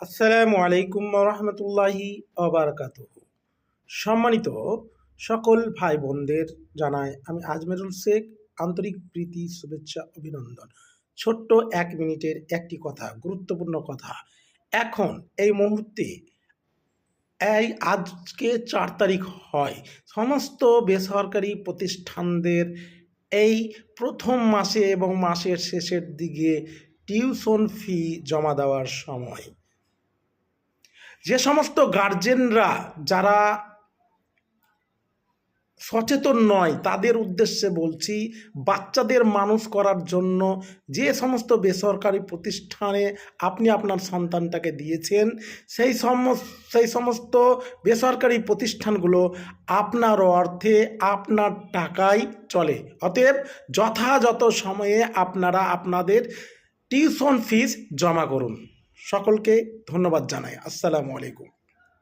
আসসালামু আলাইকুম রহমতুল্লাহি অবরকাত সম্মানিত সকল ভাই বোনদের জানায় আমি আজমেরুল শেখ, আন্তরিক প্রীতি, শুভেচ্ছা, অভিনন্দন। ছোট্ট এক মিনিটের একটি কথা, গুরুত্বপূর্ণ কথা। এখন এই মুহূর্তে এই আজকে চার তারিখ হয়, সমস্ত বেসরকারি প্রতিষ্ঠানদের এই প্রথম মাসে এবং মাসের শেষের দিকে টিউশন ফি জমা দেওয়ার সময়। যে সমস্ত গার্জেনরা যারা সচেতন নয়, তাদের উদ্দেশ্যে বলছি, বাচ্চাদের মানুষ করার জন্য যে সমস্ত বেসরকারি প্রতিষ্ঠানে আপনি আপনার সন্তানটাকে দিয়েছেন, সেই সমস্ত সেই সমস্ত বেসরকারি প্রতিষ্ঠানগুলো আপনার অর্থে আপনার টাকায় চলে। অতএব যথাযথ সময়ে আপনারা আপনাদের টিউশন ফিস জমা করুন। সকলকে ধন্যবাদ জানাই। আসসালামু আলাইকুম।